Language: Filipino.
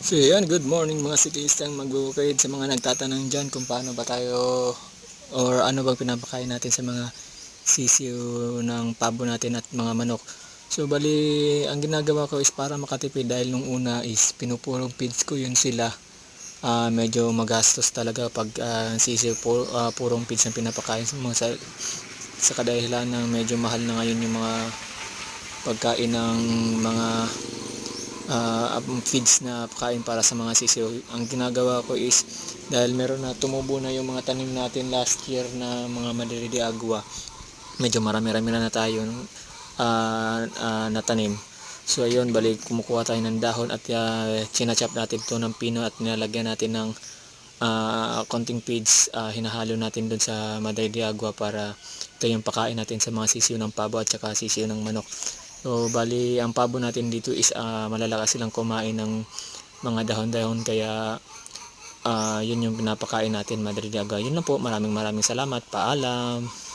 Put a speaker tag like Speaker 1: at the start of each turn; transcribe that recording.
Speaker 1: So yan, good morning mga siklistang magbubukid sa mga nagtatanong dyan kung paano ba tayo or ano bang pinapakain natin sa mga sisiyo ng pabo natin at mga manok. So bali, ang ginagawa ko is para makatipid dahil nung una is pinupurong feeds ko yun sila. Ah, medyo magastos talaga pag ah, sisiyo pu- ah, purong feeds ang pinapakain sa mga sa, sa kadahilan ng medyo mahal na ngayon yung mga pagkain ng mga ah, feeds na pagkain para sa mga sisiyo. Ang ginagawa ko is dahil meron na tumubo na yung mga tanim natin last year na mga madiridi agwa. Medyo marami-rami na tayo ah, ah, na tanim. So ayun, balik kumukuha tayo ng dahon at uh, chinachop natin to ng pino at nilalagyan natin ng ah, konting feeds. ah, hinahalo natin dun sa agwa para ito yung pakain natin sa mga sisiyo ng pabo at saka sisiyo ng manok. So, bali, ang pabo natin dito is ah, malalakas silang kumain ng mga dahon-dahon kaya ah, yun yung pinapakain natin Madrid Aga. Yun lang po, maraming maraming salamat. Paalam.